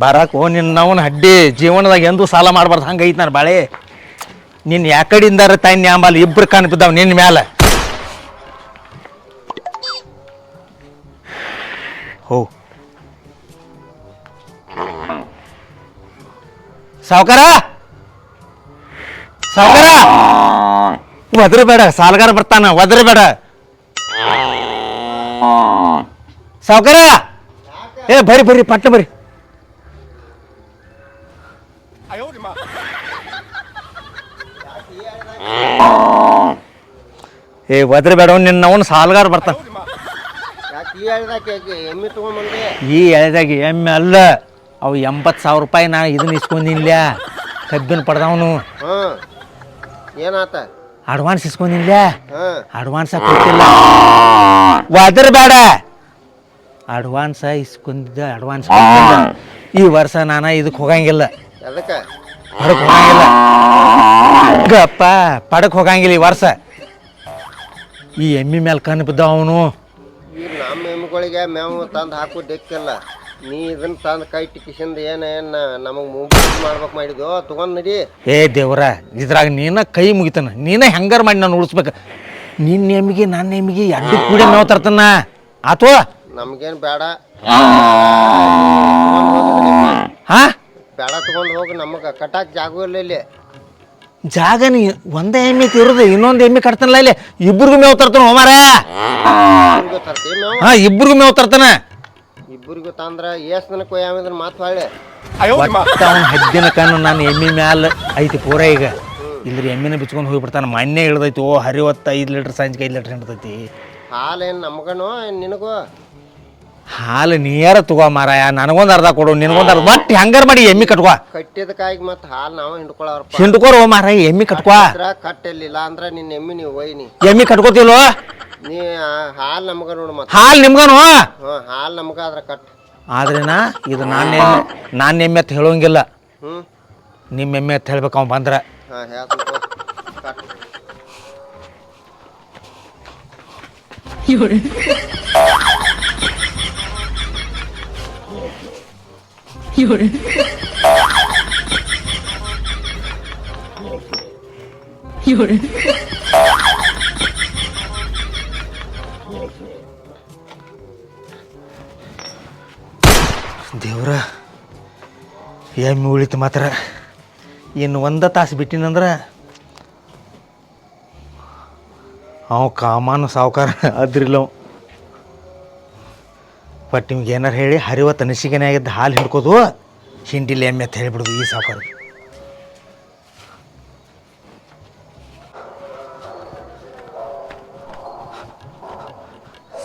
ಬರಕ್, ಓ, ನಿನ್ನ ನವನ ಹಡ್ಡಿ ಜೀವನದಾಗ ಎಂದೂ ಸಾಲ ಮಾಡಬಾರ್ದು, ಹಂಗೆ ಐತಿ ನಾನು ಬಾಳೆ. ನಿನ್ನ ಯಾಕಡಿಂದಾರ ತಾಯಿ ನ್ಯಾಂಬಲ್ ಇಬ್ರು ಕಣ್ ನಿನ್ನ ಮ್ಯಾಲೆ. ಹೋ. ಸಾವುಕಾರ? ಸಾವುಕಾರ? ಒದ್ರ ಬೇಡ ಸಾಲಗಾರ ಬರ್ತಾನ ಒದ್ರ ಬೇಡ ಸಾವುಕಾರ? ಏ ಬರಿ ಬರಿ ಪಟ್ಟ ಬರ್ರಿ ಏ ಒದ್ರ ಬೇಡ ನಿನ್ನ ಅವನು ಸಾಲಗಾರ ಬರ್ತಾನ. ಯಾಕೆ ಈ ಹೇಳ್ದಾಕೆ ಎಮ್ಮೆ ತೊಗೊಂಬಂದೆ? ಈ ಎಳೆದಾಗ ಎಮ್ಮೆ ಅಲ್ಲ ಅವು ಎಂಬತ್ತು ಸಾವಿರ ರೂಪಾಯಿ ನಾನು ಇದನ್ನ ಇಸ್ಕೊಂಡಿಲ್ಲ ಕಬ್ಬಿನ ಪಡೆದವನು. ಹಾಂ. ಏನಾತ? ಅಡ್ವಾನ್ಸ್ ಇಸ್ಕೊಂಡಿಲ್ಲ ಹಾಂ. ಅಡ್ವಾನ್ಸ್ ಕೊಟ್ಟಿಲ್ಲ. ಒದ್ರ ಬೇಡ. ಅಡ್ವಾನ್ಸ್ ಇಸ್ಕೊಂಡಿದ್ದ ಅಡ್ವಾನ್ಸ್ ಕೊಟ್ಟಿಲ್ಲ ಈ ವರ್ಷ ನಾನು ಇದಕ್ಕೆ ಹೋಗಂಗಿಲ್ಲ. ಅದಕ್ಕೆ ಪಡಕ್ ಹೋಗಂಗಿಲ್ಲ. ಗಪ್ಪ ಪಡಕ್ ಹೋಗಂಗಿಲ್ಲ ಈ ವರ್ಷ. ಈ ಎಮ್ಮಿ ಮೇಲೆ ಕಣ್ಣು ಬಿದ್ದ ಅವನು. ಈ ನಮ್ಮ ಎಮ್ಮಿಗಳಿಗೆ ಮೇವು ತಂದು ಹಾಕು ಡೆಕ್ಕಿಲ್ಲ ನೀ ಇದನ್ನ ತಂದು ಕೈ ಟಿಕಿಸಿಂದ ಏನ ಏನು ನಮಗೆ ಮುಂಬೈ ಮಾಡ್ಬೇಕು ಮಾಡಿದ್ಯೋ ತೊಗೊಂಡು ನಡಿ. ಏ ದೇವ್ರ ಇದ್ರಾಗ ನೀನ ಕೈ ಮುಗಿತನ. ನೀನ ಹೆಂಗಾರ ಮಾಡಿ ನಾನು ಉಳಿಸ್ಬೇಕು. ನಿನ್ನ ಎಮ್ಮಿಗೆ ನನ್ನ ಎಮ್ಮಿಗೆ ಎರಡು ಕೂಡ ನಾವು ತರ್ತನ. ಆತೋ ನಮಗೇನು ಬೇಡ. ಹಾ? ತೊಗೊಂಡು ಹೋಗಿ ನಮಗೆ ಕಟ್ಟಾಕ್ ಜಾಗ ಇಲ್ಲ ಇಲ್ಲಿ. ಜಾಗ ನೀ ಒಂದೇ ಎಮ್ಮೆ ತಿರುದು ಇನ್ನೊಂದು ಎಮ್ಮೆ ಕಟ್ತಾನಲ್ಲ ಇಲ್ಲಿ. ಇಬ್ರಿಗೂ ಮೇವ್ ತರ್ತಾನ ಹೋಮಾರ? ಹಾ ಇಬ್ರಿಗೂ ಮೇವ್ ತರ್ತಾನ. ಇಬ್ಬರಿಗೂ ತಂದ್ರ ಏಸ್ ದಿನ ಕೊಯ್ಯಾಮಿದ್ರೆ ಮಾತು ಹೊಳ್ಳೆ. ಒಟ್ಟ ಅವ್ನ ಹದ್ದಿನ ಕಣ್ಣು ನಾನು ಎಮ್ಮಿ ಮ್ಯಾಲ ಐತಿ ಪೂರ ಈಗ. ಇಲ್ರಿ ಎಮ್ಮಿನ ಬಿಚ್ಕೊಂಡು ಹೋಗ್ಬಿಡ್ತಾನ ಮೊನ್ನೆ ಇಳ್ದೈತಿ ಓ ಹರಿವತ್ತ ಐದು ಲೀಟ್ರ್ ಸಂಜೆಗೆ ಐದು ಲೀಟ್ರ್ ಹಿಡ್ತೈತಿ. ಹಾಲೇನು ನಮಗನೋ ನಿನಗೂ? ಹಾಲು ನೀರ ತಗೋ ಮಾರಾಯ. ನನಗೊಂದು ಅರ್ಧ ಕೊಡು ನಿನಗೊಂದು ಅರ್ಧ. ಒಟ್ಟು ಹೆಂಗಾರ ಮಾಡಿ ಎಮ್ಮಿ ಕಟ್ಕೋ. ಕಟ್ಟಿದ ಕಾಯಿಗೆ ಮತ್ತೆ ಹಾಲು ನಾವು ಹಿಂಡ್ಕೊಳ್ಳೋರು ಹಿಂಡ್ಕೋರ್ ಓ ಮಾರಾಯ ಎಮ್ಮಿ ಕಟ್ಕೋ. ಇದ್ರ ಕಟ್ಟಿಲ್ಲ ಅಂದ್ರೆ ನಿನ್ನ ಎಮ್ಮಿ ನೀವು ಒಯ್ನಿ. ಎಮ್ಮಿ ಕಟ್ಕೋತಿಲ್ವೋ ನೀ ಹಾಲು ನಮಗ ನೋಡು ಮತ್ತೆ. ಹಾಲು ನಿಮ್ಗನು? ಹ್ಞೂ ಹಾಲು ನಮಗ ಅದ್ರ ಕಟ್. ನಾ ಇದು ನಾನು ಎಮ್ಮೆ ನಾನು ಎಮ್ಮೆ ಅಂತ ಹೇಳೋಂಗಿಲ್ಲ. ಹ್ಞೂ ನಿಮ್ಮ ಎಮ್ಮೆ ಅಂತ ಹೇಳ್ಬೇಕು ಅವ್ನು ಬಂದ್ರೆ. ಹಾಂ ಹೇಳ್ತೀನಿ ಕಟ್. 有人，有人，有人， ದೇವ್ರ ಎಮ್ಮೆ ಉಳಿತು ಮಾತ್ರ ಇನ್ನು ಒಂದ ತಾಸು ಬಿಟ್ಟಿನಂದ್ರೆ ಅವ ಕಾಮಾನು ಸಾವುಕಾರ ಅದ್ರಿಲ್ಲ ಅವ. ಬಟ್ ನಿಮ್ಗೆ ಏನಾರು ಹೇಳಿ ಹರಿವ ತನಿಸಿಗೆನೇ ಆಗಿದ್ದ ಹಾಲು ಹಿಡ್ಕೋದು ಹಿಂಡಿಲಿ ಎಮ್ಮೆ ಅಂತ ಹೇಳಿಬಿಡುದು ಈ ಸಾವುಕಾರ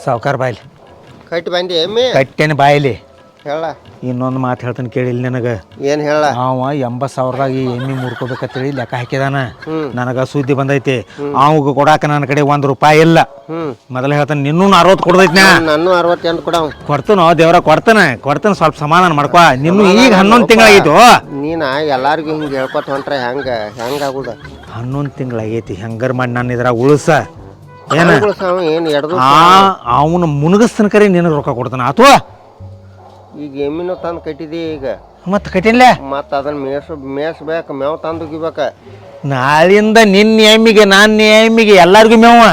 ಸಾವುಕಾರ ಬಾಯ್ಲಿ. ಕಟ್ಟಿ ಬಂದಿ ಎಮ್ಮೆ. ಕಟ್ಟೇನೆ ಬಾಯ್ಲಿ. ಹೇಳ. ಇನ್ನೊಂದು ಮಾತು ಹೇಳ್ತಾನೆ ಕೇಳಿಲ್ಲ ನನಗೆ. ಏನು ಹೇಳ? ಅವ ಎಂಬತ್ತು ಸಾವಿರದಾಗ ಈ ಎಮ್ಮೆ ಮುರ್ಕೋಬೇಕಂತೇಳಿ ಲೆಕ್ಕ ಹಾಕಿದಾನ. ನನಗೆ ಸುದ್ದಿ ಬಂದೈತಿ. ಅವಾಗ ಕೊಡಾಕ ನನ್ನ ಕಡೆ ಒಂದು ರೂಪಾಯಿ ಇಲ್ಲ. ಮೊದಲ ಹೇಳ್ತಾನೆ ನಿನ್ನೂ ಅರವತ್ತು ಕೊಡ್ದೈತಿ ನಾ ನಾನು ಅರವತ್ತೆಂಟು ಕೊಡ ಕೊಡ್ತಾನೋ ದೇವ್ರ ಕೊಡ್ತಾನೆ. ಕೊಡ್ತಾನೆ ಸ್ವಲ್ಪ ಸಮಾಧಾನ ಮಾಡ್ಕೊ. ನಿನ್ನ ಈಗ ಹನ್ನೊಂದು ತಿಂಗಳಾಗಿತ್ತು ನೀನ ಎಲ್ಲಾರ್ಗು ಹಿಂಗೆ ಹೇಳ್ಕೊತ ಹೊಂಟ್ರೆ ಹೆಂಗ ಹೆಂಗೆ ಆಗುದ? ಹನ್ನೊಂದು ತಿಂಗಳಾಗೈತಿ. ಹೆಂಗಾರ ಮಾಡಿ ನಾನು ಇದ್ರಾಗ ಉಳಿಸ? ಏನ? ಏನು ಎಡ್ದು ಆ ಅವನು ಮುನುಗಸ್ತನ ಕರೆ ನಿನಗೆ ರೊಕ್ಕ ಕೊಡ್ತಾನ. ಆತು ಈಗ ಎಮ್ಮಿನೂ ತಂದು ಕಟ್ಟಿದಿ ಈಗ. ಮತ್ತೆ ಕಟ್ಟಿಲ್ಲ ಮತ್ತೆ ಅದನ್ನ ಮೇಸ್ ಮೇಸ್ಬೇಕು ಮೇವು ತಂದು ಉಗಿಬೇಕ ನಾಳಿಂದ ನಿನ್ನ ಎಮ್ಮಿಗೆ ನನ್ನ ಎಮ್ಮಿಗೆ ಎಲ್ಲಾರ್ಗು ಮೇವ.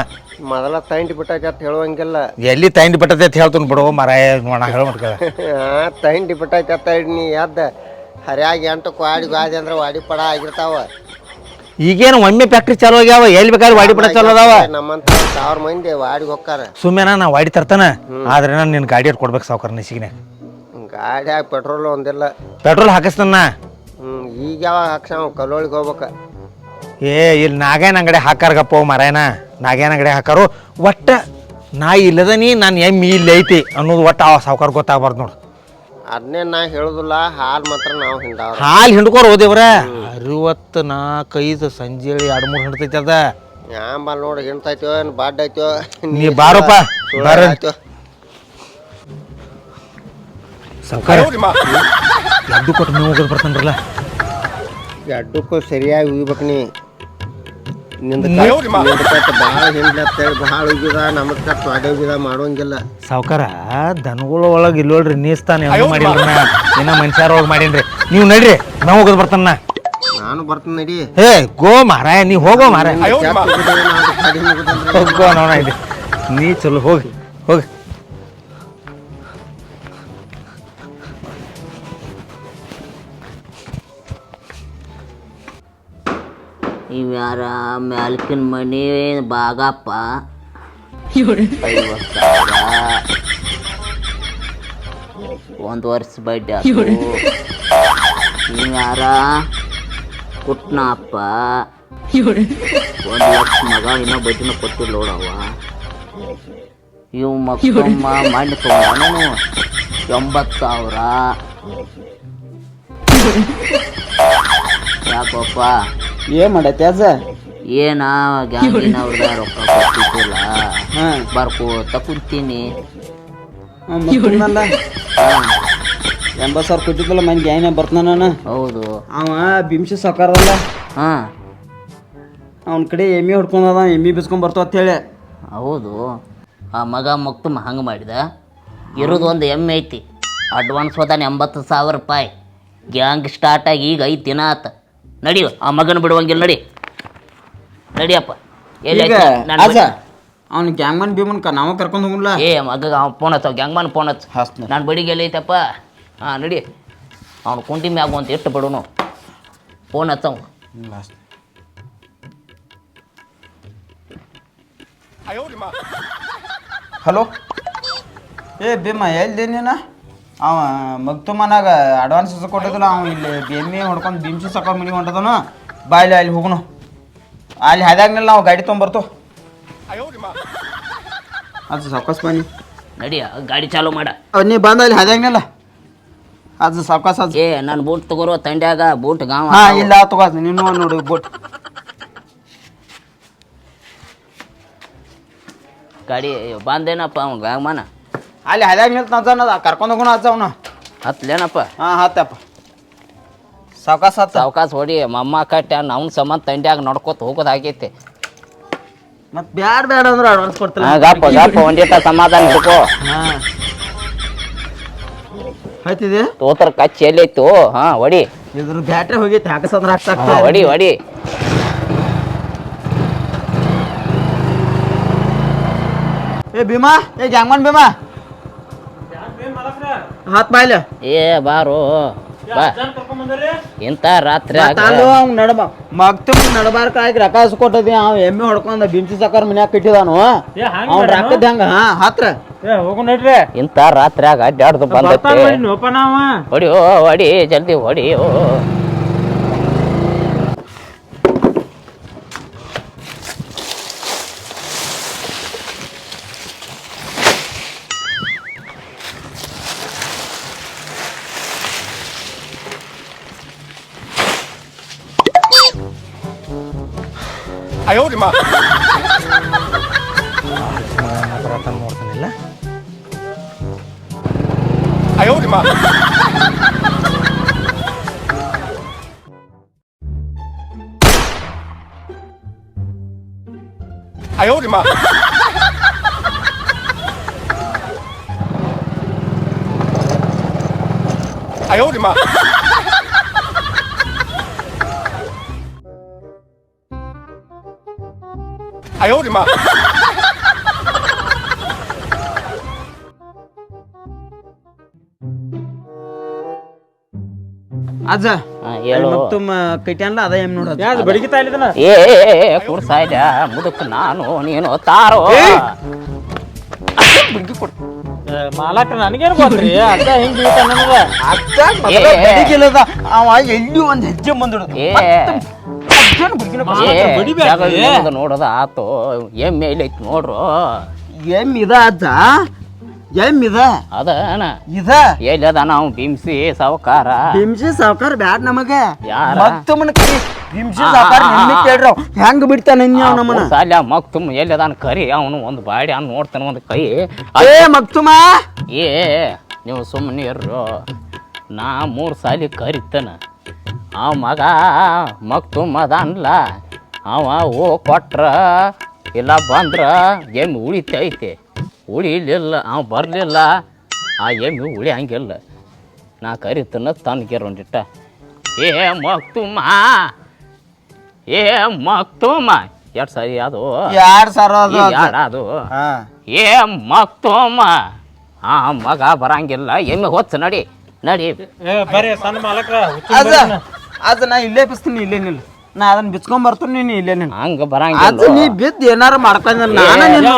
ಮೊದಲ ತೈಂಡ್ ಬಿಟ್ಟಾಕ ಅಂತ ಹೇಳುವಂಗಿಲ್ಲ. ಎಲ್ಲಿ ತೈಂಡ್ ಬಿಟ್ಟತೆ ಅಂತ ಹೇಳ್ತೀನಿ ಬಿಡು ಮರಾಯ ನೋಡ ಹೇಳ್ಬಿಟ್ಕ ಆ ತೈಂಟಿ ಬಿಟ್ಟೈತೆ ಅಂತ ಹೇಳಿ ನೀ ಎದ್ದ. ಹರಿಯಾಗಿ ಎಂಟು ಕ್ವಾಡಿ ಗಾದಿ ಅಂದ್ರೆ ವಾಡಿ ಪಡ ಆಗಿರ್ತಾವ. ಈಗೇನು ಒಮ್ಮೆ ಫ್ಯಾಕ್ಟ್ರಿ ಚಾಲು ಆಗ್ಯಾವ ಎಲ್ಲಿ ಬೇಕಾದ್ರೆ ವಾಡಿ ಪಡ ಚಾಲು ಅದಾವ. ನಮ್ಮಂತ ಸಾವಿರ ಮಂದಿ ವಾಡಿಗೆ ಹೋಗ್ತಾರೆ. ಸುಮ್ಮನೆ ನಾ ವಾಡಿ ತರ್ತಾನ ಆದ್ರೆ ನಾನು ನಿನ್ನ ಗಾಡಿ ಕೊಡ್ಬೇಕು ಸಾವ್ಕಾರ ನಿಸಿಗಿನ. ಗಾಡಿಯಾಗ ಪೆಟ್ರೋಲ್ ಒಂದಿಲ್ಲ. ಪೆಟ್ರೋಲ್ ಹಾಕಿಸ್ತಾನ? ಹ್ಞೂ ಈಗ ಯಾವಾಗ ಹಾಕ್ಸಾವ ಕಲ್ಲೋಳಿಗೆ ಹೋಗ್ಬೇಕ. ಏ ಇಲ್ಲಿ ನಾಗೇನ ಅಂಗಡಿ ಹಾಕಾರಗಪ್ಪ ಮರೇನ ನಾಗೇನ ಅಂಗಡಿ ಹಾಕಾರು? ಒಟ್ಟ ನಾ ಇಲ್ಲದನಿ ನಾನು ಎಮ್ಮಿ ಇಲ್ಲಿ ಐತಿ ಅನ್ನೋದು ಒಟ್ಟ ಆ ಸಾವುಕಾರ ಗೊತ್ತಾಗ್ಬಾರ್ದು ನೋಡು. ಅದನ್ನೇ ನಾ ಹೇಳುದಿಲ್ಲ ಹಾಲು ಮಾತ್ರ ನಾವು ಹಿಂಡಾವ ಹಾಲು ಹಿಂಡ್ಕೋರ್ ಹೋದೇವ್ರ? ಅರವತ್ತು ನಾಲ್ಕೈದು ಸಂಜೆ ಎರಡು ಮೂರು ಹಿಂಡ್ತೈತಿ ಅದ. ಯಾಂಬಲ್ ನೋಡಿ ಹಿಂಡ್ತೈತೋ ಏನು ಬಾಡ್ ಐತೋ ನೀ ಬಾರಪ್ಪ ಬಾರ. ಆಯ್ತು ಸಾವ್ಕಾರ. ಎದ್ದು ಕೊಟ್ಟು ನೀವು ಹೋಗೋದು ಬರ್ತಾನ್ರಲ್ಲ. ಎಡ್ಡಕ್ಕೂ ಸರಿಯಾಗಿ ಉಗಿಬೇಕು ನೀ. ನಿಂದ ಭಾಳ ಹಿಂಡ್ಲತ್ತೇಳಿ ಭಾಳ ಉಗಿದ ನಮಗ್ ಕಟ್ ಅಡೆ ಉಗಿದ ಮಾಡೋಂಗಿಲ್ಲ. ಸಾವ್ಕಾರ ದನಗಳ ಒಳಗೆ ಇಲ್ಲೋಳ್ರಿ ನೀಸ್ತಾನೆ ಏನು ಮಾಡಿಲ್ರಿ ನಾ ಇನ್ನ ಮನುಷ್ಯರ ಒಳಗೆ ಮಾಡೀನ್ರಿ. ನೀವು ನಡ್ರಿ ನಾವು ಹೋಗೋದು ಬರ್ತಾನ ನಾ. ನಾನು ಬರ್ತೀನಿ ನಡಿ. ಏ ಗೋ ಮಾರಾಯ ನೀ ಹೋಗೋ ಮಾರಾಯ. ಕೆಟ್ಟ. ಹೋಗೋ ನೋಡ ಇಲ್ಲಿ. ನೀ ಚಲೋ ಹೋಗಿ ಹೋಗಿ. ಯಾರ ಮ್ಯಾಲ್ಕಿನ ಮನೆ ಬಾಗಪ್ಪ. ಒಂದು ವರ್ಷ ಬಡ್ಡಿ ನೀವು ಯಾರ? ಕುಟ್ನಪ್ಪ. ಒಂದು ವರ್ಷ ಮಗ ಇನ್ನೂ ಬಡ್ಡಿನ ಕೊಟ್ಟಿಲ್ಲ ನೋಡವ್ವ ಇವು ಮಕ್ಕಳಮ್ಮ ಮಾಡಿ ತಗೊಂಡನು ಎಂಬತ್ತು ಸಾವಿರ ಯಾಕಪ್ಪ? ಏನ್ ಮಾಡೈತಿ ಅಜ್ಜ? ಏನ ಗ್ಯಾಂಗಿನವ್ರದ ರೊಕ್ಕ ಕೊಟ್ಟಿದ್ದಿಲ್ಲ. ಹಾ. ಬರ್ಕೋತ ಕುಂತೀನಿ. ಎಂಬತ್ತು ಸಾವಿರ ಕೊಟ್ಟಿದ್ದಲ್ಲ ಮನೆ ಗ್ಯಾಂಗ್ ಬರ್ತಾನ ನಾನು. ಹೌದು. ಅವ ಭೀಮ್ಸಿ ಸಾಕಾರಲ್ಲ ಹಾ. ಅವನ ಕಡೆ ಎಮ್ಮಿ ಹೊಡ್ಕೊಂಡದ ಎಮ್ಮಿ ಬಿಸ್ಕೊಂಡ್ ಬರ್ತಾವ ಅಂತ ಹೇಳಿ. ಹೌದು. ಆ ಮಗ ಮಕ್ತುಮ್ ಹಂಗೆ ಮಾಡಿದ. ಇರೋದು ಒಂದು ಎಮ್ಮೆ ಐತಿ. ಅಡ್ವಾನ್ಸ್ ಹೋದಾನೆ ಎಂಬತ್ತು ಸಾವಿರ ರೂಪಾಯಿ. ಗ್ಯಾಂಗ್ ಸ್ಟಾರ್ಟ್ ಆಗಿ ಈಗ ಐದು ದಿನ ಆತ. ನಡಿ ಆ ಮಗನ ಬಿಡುವಂಗಿಲ್ಲ ನಡಿ. ನಡಿಯಪ್ಪ. ಎಲ್ಲಿ ಈಗ ಅಜ್ಜ ಅವ್ನ ಗ್ಯಾಂಗ್ಮನ್ ಭೀಮನ್ ಕ ನಾವು ಕರ್ಕೊಂಡು ಹೋಗಲ್ಲ ಏ ಮಗ ಫೋನ್ ಹತ್ತವ ಗ್ಯಾಂಗ್ಮನ್ ಫೋನ್ ಹತ್ತು ಹಸ್ತ ನಾನು ಬಡಿಗೆ ಎಲ್ಲಿ ಐತಪ್ಪ? ಹಾಂ ನಡಿ. ಅವ್ನು ಕುಂಟಿ ಮ್ಯಾಗ ಅಂತ ಎಷ್ಟು ಬಿಡುನು ಫೋನ್ ಹತ್ತವ ಹಲೋ ಏ ಭೀಮ ಎಲ್ಲಿ ನೀನ? ಅವ ಮಗ್ತು ಮನಾಗ ಅಡ್ವಾನ್ಸ್ ಕೊಟ್ಟಿದ್ದಲ್ಲ ಅವ ಇಲ್ಲಿ ಬೇಮಿ ಹೊಡ್ಕೊಂಡು ಭೀಮ್ಸಿ ಸಾಕಾರ ಮಿನಿ ಹೊಂಟದನು ಬಾಯ್ಲಿ ಅಲ್ಲಿ ಹೋಗುನು. ಅಲ್ಲಿ ಹಾದಾಗ್ನಲ್ಲ ನಾವು ಗಾಡಿ ತೊಗೊಂಬರ್ತು. ಅದು ಸಾವ್ಕಾಸ್ ಬನ್ನಿ. ನಡಿ ಗಾಡಿ ಚಾಲು ಮಾಡ. ಅವ್ ನೀ ಬಂದ ಅಲ್ಲಿ ಹಾದಾಗ್ನಲ್ಲ ಅದು ಸಾವ್ಕಾಸ್ ಅದು ಏ ನಾನು ಬೂಟ್ ತಗೋರೋ ತಂಡ್ಯಾಗ ಬೂಟ್ ಗಾವ. ಹಾ ಇಲ್ಲ ತಗೋ ನೀನು ನೋಡು ಬೋಟ್ ಗಾಡಿ ಬಂದೇನಪ್ಪ ಅವ್ನು ಗಾಮನ ಅಲ್ಲಿ ಹದ್ಯಾಗ ನಿಲ್ತ ಅಜ್ಜ ಕರ್ಕೊಂಡು ಹೋಗೋಣ ಅಜ್ಜ ಅವನು. ಹತ್ಲೇನಪ್ಪ? ಹಾಂ ಹತ್ತಪ್ಪ. ಸಾವ್ಕಾಸ್ ಹತ್ತ. ಸಾವ್ಕಾಸ್ ಹೊಡಿ ಮಮ್ಮ ಕಟ್ಟ ಅವ್ನ ಸಂಬಂಧ ತಂಡ್ಯಾಗ ನಡ್ಕೋತ ಹೋಗೋದಾಗೈತಿ ಆಗೈತಿ. ಮತ್ ಬ್ಯಾಡ ಬ್ಯಾಡ ಅಂದ್ರೆ ಅಡ್ವಾನ್ಸ್ ಕೊಡ್ತೀನಿ ಗಪ್ಪ ಗಪ್ಪ ಒಂದಿಟ ಸಮಾಧಾನ ಹಿಡ್ಕೋ. ಹಾ. ಆಯ್ತಿದೆ? ತೋತರ ಕಚ್ಚಿ ಎಲ್ಲೈತು ಹಾ ಹೊಡಿ. ಇದ್ರ ಬ್ಯಾಟ್ರಿ ಹೋಗೈತಿ ಹಾಕಸಂದ್ರ ಹಾಕ್ತಾ ಹೊಡಿ ಹೊಡಿ. ಏ ಭೀಮಾ ಏ ಗ್ಯಾಂಗ್ಮನ್ ಭೀಮಾ. ಹಾತ್ ಬಾಯ್ಲೆ. ಏ ಬಾರೋ. ಬಾ. ಇಂಥ ರಾತ್ರಿ ತಾಲು ಅವ್ನ್ ನಡಬ. ಮಗ್ತು ನಡಬಾರ್ಕ ಆಗಿ ರೊಕ್ಕ ಅವ್ ಎಮ್ಮೆ ಹೊಡ್ಕೊಂಡ ಬಿಂಚಿ ಸಾಕಾರ ಮನ್ಯಾಗ ಕಟ್ಟಿದಾನು. ಅವ್ನ ರೊಕ್ಕದ ಹೆಂಗ? ಹತ್ರ. ಇಂಥ ರಾತ್ರಿಯಾಗ ಅಡ್ಡಾಡ್ದು ಬಂದ ಹೊಡಿಯೋ ಹೊಡಿ ಜಲ್ದಿ ಹೊಡಿ 哎呦我的妈！哎呦我的妈！哎呦我的妈！哎呦我的妈！ಅಜ್ಜ. ಹೇಳು. ಕಟ್ಯಾನ್ಲ ಅದ ಏ ಕುಡ್ಸಾಯ್ದ. ಮುದುಕ್ ನಾನು ನೀನು ತಾರೋ. ಮಾಲಕ ನನಗೇನು ಗೊತ್ತ್ರಿ ಅದ ಹಿಂಗ್ ಬೀಳ್ತ ನನಗ? ಅಜ್ಜ ಮೊದಲ ಏ. ಬೆಡಿಗಿಲ್ಲದ. ಅವ ಎಲ್ಲಿ ಒಂದ್ ಹೆಜ್ಜೆ ಏ. ನೋಡೋದು ಆತು ಎಮ್ಮೆ ಐತಿ ನೋಡ್ರು. ಎಂ ಇದ ಅಜ್ಜ? ಎಂ ಇದ? ಅದ ಅಣ್ಣ. ಇದ? ಎಲ್ಲಿ ಅದ ನಾವು ಬಿಮ್ಸಿ ಸಾವುಕಾರ. ಬಿಮ್ಸಿ ಸಾವುಕಾರ ಬ್ಯಾಡ್ ನಮಗ. ಯಾರ? ಮಗ್ತುಮನ ಕರಿ. ಬಿಮ್ಸಿ ಸಾವ್ಕಾರ ನಿನ್ನ ಕೇಳ್ರಿ ಹೆಂಗ್ ಬಿಡ್ತಾನ ಅವ್ ನಮ್ಮನ ಸಾಲ ಮಕ್ತುಮ್ ಎಲ್ಲಿ ಅದಾನ ಕರಿ? ಅವನು ಒಂದು ಬಾಡಿ ಅವ್ನು ನೋಡ್ತಾನ ಒಂದು ಕೈ. ಏ ಮಕ್ತುಮ! ಏ ನೀವು ಸುಮ್ಮನೆ ಇರ್ರು. ನಾ ಮೂರು ಸಾಲಿ ಕರಿತನ. ಆ ಮಗ ಮಕ್ತುಮ್ ಅದಾನಲ್ಲ ಅವ ಓ ಕೊಟ್ರ. ಇಲ್ಲ ಬಂದ್ರ ಎಮ್ಮೆ ಉಳಿತೈತೆ. ಉಳಿಲಿಲ್ಲ ಅವ ಬರಲಿಲ್ಲ. ಆ ಎಮ್ಮೆ ಹುಳಿ ಹಂಗಿಲ್ಲ. ನಾ ಕರಿತನ ಒಂದಿಟ್ಟ. ಏ ಮಕ್ತುಮ್ಮ ಏ ಮಕ್ತುಮ್ಮ ಎರಡು ಸಾರಿ ಅದು. ಯಾರು ಸಾವಿರ ಅದು ಯಾಡ್ ಏ ಮಕ್ತುಮ್ಮ ಆ ಮಗ ಬರಂಗಿಲ್ಲ. ಎಮ್ಮೆ ಹೊತ್ತು ನಡಿ ನಡಿ. ಬರೀ ಸಣ್ಣ ಮಾಲಕ್ರ ಅದ ಅದ ನಾ ಇಲ್ಲೇ ಬಿಸ್ತೀನಿ ಇಲ್ಲೇ ನಿಲ್ಲ. ನಾ ಅದನ್ನ ಬಿಚ್ಕೊಂಡ್ ಬರ್ತೀನಿ ನೀನು ಇಲ್ಲೇ ನೀನು. ಹಂಗ ಅದು ಬರಂಗಿಲ್ಲ ನೀ ಬಿದ್ದು ಏನಾರ ಮಾಡ್ಕೊಂಡ್ ನಾನ ನಿನ್ನ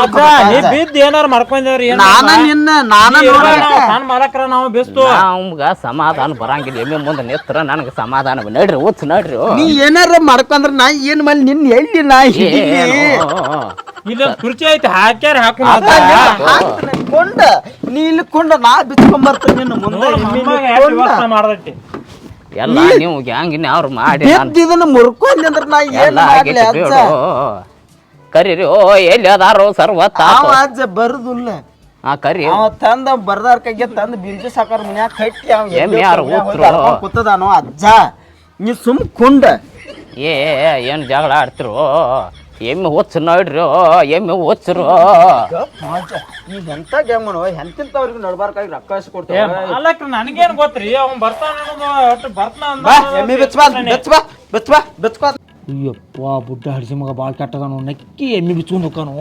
ನೀ? ಬಿದ್ದು ಏನಾರ ಮಾಡ್ಕೊಂಡವ್ರಿ ನಾನ ನಿನ್ನ ನಾನ ನೋಡ ಸಣ್ಣ ಮಾಲಕ್ರ ನಾವು ಬಿಸ್ತು. ನಮ್ಗ ಸಮಾಧಾನ ಬರಂಗಿಲ್ಲ. ಎಮ್ಮೆ ಮುಂದೆ ನಿತ್ರ ನನಗೆ ಸಮಾಧಾನ ನಡ್ರಿ ಓದ್ ನಡ್ರಿ ಓ. ನೀ ಏನಾರ ಮಾಡ್ಕೊಂಡ್ರ ನಾ ಏನ್ ಮಾಡಿ ನಿನ್ನ ಎಲ್ಲಿ ನಾ ಹಿಡೀಲಿ? ಏನು? ಇಲ್ಲ ಕುರ್ಚಿ ಐತಿ ಹಾಕ್ಯಾರ ಹಾಕು ಅದ ಹಾಕ್ತೀನಿ, ಕೊಂಡ ನೀ ಇಲ್ಲಿ ಕೊಂಡ ನಾ ಬಿಚ್ಕೊಂಡ್ ಬರ್ತೀನಿ ನಿನ್ನ ಮುಂದೆ. ಇಲ್ಲಿ ನೀ ಕೊಂಡ. ಮಾಡ್ದಟ್ಟಿ? ಎಲ್ಲ ನೀವು ಗ್ಯಾಂಗಿನ ಅವ್ರು ಮಾಡಿ ಇದನ್ನ ಮುರ್ಕೊಂಡ್ ಅಂದ್ರ ನಾ ಏನ್ ಎಲ್ಲ ಆಗ್ಲಿ ಅಜ್ಜ ಕರೀರಿ ಓ ಎಲ್ಲಿ ಅದಾರೋ ಸರ್ವತ್ತ ಅವ ಅಜ್ಜ ಬರುದಿಲ್ಲ. ಆ ಕರಿ ಅವ ತಂದ ಬರ್ದಾರ ಕೈಗೆ ತಂದ ಬಿಂಜು ಸಾಕಾರ ಮನ್ಯಾಗ ಕಟ್ಟಿ ಅವ ಎಲ್ಲಿ ಯಾರು? ಕೂತದಾನೋ ಅಜ್ಜ. ನೀ ಸುಮ್ ಕುಂಡ. ಏ ಏನು ಜಗಳ ಆಡ್ತಿರೋ? ಎಮ್ಮೆ ಓದ್ಸ ನೋಡ್ರಿ ಎಮ್ಮೆ ಓದ್ಸರು ಈಗ ಎಂತ ಗೇಮನು ಎಂತಿಂತವ್ರಿಗೆ ನಡ್ಬಾರ್ಕಾಗಿ ರೊಕ್ಕ ಕೊಡ್ತೇವೆ. ನನಗೆ ನನಗೇನು ಗೊತ್ತ್ರಿ? ಅವ್ನು ಬರ್ತಾನ ಒಟ್ಟು ಬರ್ತಾನ ಬಾ ಬಿಚ್ಚ ಬಿಚ್ಚ ಬಿಚ್ಚ ಬಿಚ್ಚ ಬಾ. ಅಯ್ಯಪ್ಪ ಬುಡ್ಡ ಹಡ್ಸಿ ಮಗ ಭಾಳ ಕೆಟ್ಟದನು ನಕ್ಕಿ ಎಮ್ಮೆ ಬಿಚ್ಚುಂದು ಹೋಗ್ಕನು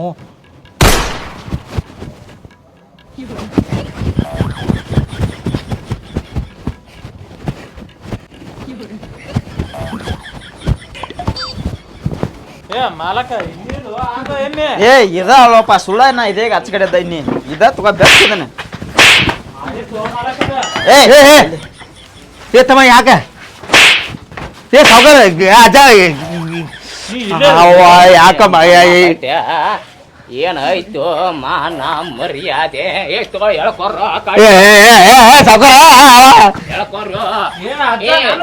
ಏ ಇದ ಅಲ್ಲಪ್ಪ ಸುಳ್ಳ ನಾ ಇದೇಗ ಹಚ್ಚ ಕಡೆ ಇದ್ದ ಇನ್ನಿ ಇದ ತಗೋ ಬೆಕ್ಕಿದನ ಏ ಹೇ ಏ ತಮ್ಮ ಯಾಕ ಏ ಸಾವುಕಾರ ಅಜ್ಜ ಯಾಕಮ್ಮ ಏನಾಯ್ತು ಮಾನ ಮರ್ಯಾದೆ? ಎಷ್ಟು ಹೇಳ್ಕೊರ ಏ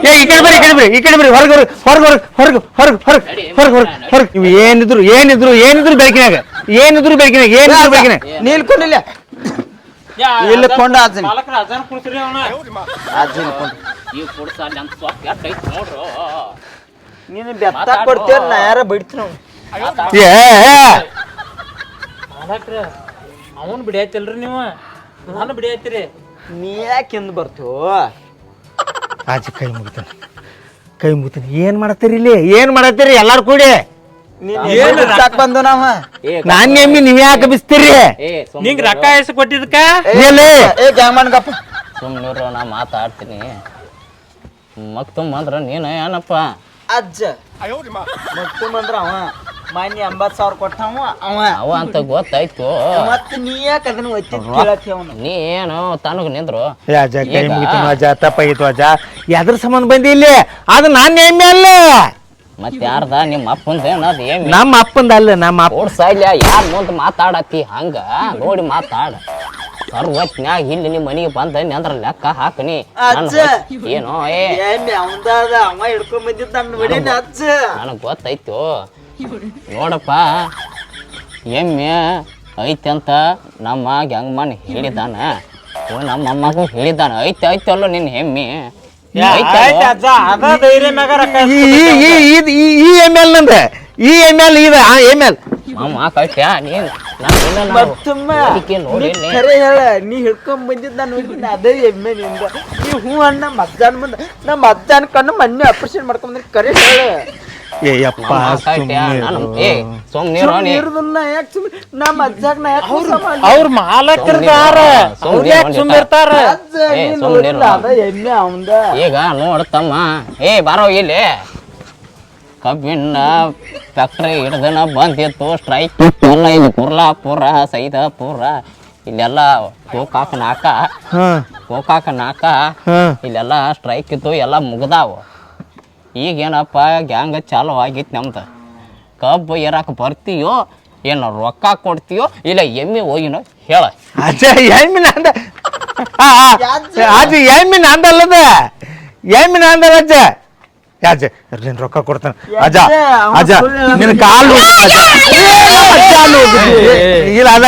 ಏ, ಈ ಕಡೆ ಬರ್ರಿ ಈ ಕಡೆ ಬರ್ರಿ ಈ ಕಡೆ ಬರ್ರಿ ಹೊರಗೆ ಹೊರಗೆ ಹೊರಗೆ ಹೊರಗೆ ಹೊರಗೆ ಹೊರಗೆ ಹೊರಗೆ ಹೊರಗೆ ಹೊರಗೆ. ನೀವು ಏನಿದ್ರು ಏನಿದ್ರು ಏನಿದ್ರು ಬೆಳಕಿನಾಗ ಏನಿದ್ರು ಬೆಳಕಿನಾಗ ಏನಿದ್ರು ಬೆಳಕಿನಾಗ ನಿಲ್ಕೊಂಡಿಲ್ಲ. ಇಲ್ಲಿ ಕೊಂಡ ಅಜ್ಜನ. ಅಜ್ಜನ ಅಂತ ನೋಡ್ರು. ನೀನು ಬೆತ್ತ ನಾ ಯಾರ ಬಿಡ್ತೀನಿ ಏ ಏ, ಮಾಲಕ್ರ ಅವನ್ ಬಿಡಿಯಾತಿಲ್ರಿ ನೀವು? ನಾನು ಬಿಡಿಯತ್ತೀರಿ ನೀ ಯಾಕೆ ಎಂದು ಬರ್ತೀವೋ ಆಚೆ ಕೈ ಮುಗಿತಾನೆ ಕೈ ಮುಗಿತಾನೆ ಏನ್ ಮಾಡತ್ತೀರಿ ಇಲ್ಲಿ? ಏನ್ ಮಾಡತ್ತೀರಿ? ಎಲ್ಲಾರು ಕೂಡಿ? ನೀನ್ ಏನ್ ಸಾಕ್ ಬಂದು ನಾವ? ನಾನ್ ಎಮ್ಮಿ ನೀವ್ ಯಾಕೆ ಬಿಸ್ತೀರಿ? ಏ ನಿಂಗ್ ರೊಕ್ಕ ಎಸ್ ಕೊಟ್ಟಿದ್ಕ? ಎಲ್ಲಿ ಏ ಗ್ಯಾಂಗ್ ಗಪ್ಪ. ಸುಮ್ಮನಿರು ನಾ ಮಾತಾಡ್ತೀನಿ. ಮಕ್ತುಮ್ ಅಂದ್ರ ನೀನು ಏನಪ್ಪ? ಅಜ್ಜ. ಮಕ್ತು ಅಂದ್ರ ಅವ. ಮಾನ್ಯ ಎಂಬತ್ತು ಸಾವಿರ ಕೊಟ್ಟವ ಅವ. ಅವ ಅಂತ ಗೊತ್ತಾಯ್ತು. ಮತ್ತೆ ನೀ ಯಾಕೆ ಅದನ್ನ ಒತ್ತಿ ಕೇಳತ್ತಿ ಅವನು? ನೀ ಏನು ತನಗ ನಿಂದ್ರು. ಏ ಅಜ್ಜ ಕೈ ಈಗ- ಮುಗಿತಾನು ಅಜ್ಜ ತಪ್ಪಾಗಿತ್ತು ಅಜ್ಜ ಎದ್ರ ಸಂಬಂಧ ಬಂದಿ ಇಲ್ಲಿ? ಅದು ನಾನು ಎಮ್ಮೆ ಅಲ್ಲ. ಮತ್ತೆ ಯಾರ್ದ? ನಿಮ್ಮ ಅಪ್ಪಂದ ಅದು ಏನ್? ನಮ್ಮ ಅಪ್ಪಂದ ಅಲ್ಲ ನಮ್ಮ ಅಪ್ಪ. ಓಡ್ಸಾಯ್ಲ ಯಾರ ಮುಂದೆ ಮಾತಾಡತ್ತಿ ಹಂಗ? ನೋಡಿ ಮಾತಾಡ. ಸರ್ವಜ್ಞಾಗ ಇಲ್ಲಿ ನಿಮ್ಮ ಮನೆಗೆ ಬಂದ ಅಂದ್ರ ಲೆಕ್ಕ ಹಾಕನಿ ಏನೋ ಏ. ಏನ್ ಅವಂದಾದ ಅವ ಹಿಡ್ಕೊಂಡ್ ಬಂದಿದ್ದ ನನ್ನ ನನಗೆ ಗೊತ್ತಾಯ್ತು. ನೋಡಪ್ಪ ಎಮ್ಮೆ ಐತೆ ಅಂತ ನಮ್ಮ ಹೆಂಗಮ್ಮನ ಹೇಳಿದ್ದಾನ. ಓ ನಮ್ಮ ಅಮ್ಮಗೂ ಹೇಳಿದ್ದಾನ. ಐತೆ ಐತೆ ಅಲ್ಲ ನಿನ್ನ ಹೆಮ್ಮೆ ಈ ಎಮ್ಮೆ ಅಲ್ಲಂದ್ರೆ ಈ ಎಂ ಎಲ್ ಇದ ಆ ಎಂ ಎಲ್ ನೋಡಿ ಹೇಳ ನೀ ಹಿಡ್ಕೊಂಡ್ ಬಂದಿದ್ ನಾನು ಹೋಗಿದ್ದೆ ಅದೇ ಎಮ್ಮೆ ನಿಂದ. ನೀ ಹೂ ಅಣ್ಣ ಮಧ್ಯಾಹ್ನ ಮುಂದೆ ನಮ್ಮ ಮಧ್ಯಾಹ್ನ ಕಣ್ಣು ಮೊನ್ನೆ ಆಪರೇಷನ್ ಮಾಡ್ಕೊಂಡ್ ಕರೆ ಹೇಳ. ಅವ್ರ ಮಾಲಕರ್ದಾರ ಈಗ ನೋಡ್ತಮ್ಮ ಏ ಬಾರೋ ಇಲ್ಲಿ. ಕಬ್ಬಿನ ಫ್ಯಾಕ್ಟ್ರಿ ಹಿಡ್ದನ ಬಂದಿತ್ತು ಸ್ಟ್ರೈಕ್ ಎಲ್ಲ ಇದು ಕುರ್ಲಾಪುರ ಸೈದಾಪುರ. ಇಲ್ಲೆಲ್ಲ ಗೋಕಾಕ ನಾಕ. ಹಾ. ಗೋಕಾಕ ನಾಕ. ಇಲ್ಲೆಲ್ಲ ಸ್ಟ್ರೈಕ್ ಇತ್ತು ಎಲ್ಲ ಮುಗ್ದಾವು. ಈಗೇನಪ್ಪ ಗ್ಯಾಂಗ್ ಚಾಲು ಆಗಿತ್ತು ನಮ್ದು. ಕಬ್ಬು ಏರಾಕ ಬರ್ತೀಯೋ ಏನು ರೊಕ್ಕ ಕೊಡ್ತೀಯೋ ಇಲ್ಲ ಎಮ್ಮೆ ಹೋಗಿನೋ ಹೇಳ. ಅಜ್ಜ ಎಮ್ಮಿನ ಅಂದ. ಎಮ್ಮಿನ ಅಂದಲ್ಲದ. ಎಮ್ಮಿನ ಅಂದಲ್ಲ ಅಜ್ಜ ಅಜ್ಜ ನಿನ್ನ ರೊಕ್ಕ ಕೊಡ್ತಾನೆ. ಅಜ್ಜ ಅಜ್ಜ. ನಿನ್ನ ಕಾಲು ಹೋಗ್ತದೆ. ಇಲ್ಲ ಅದ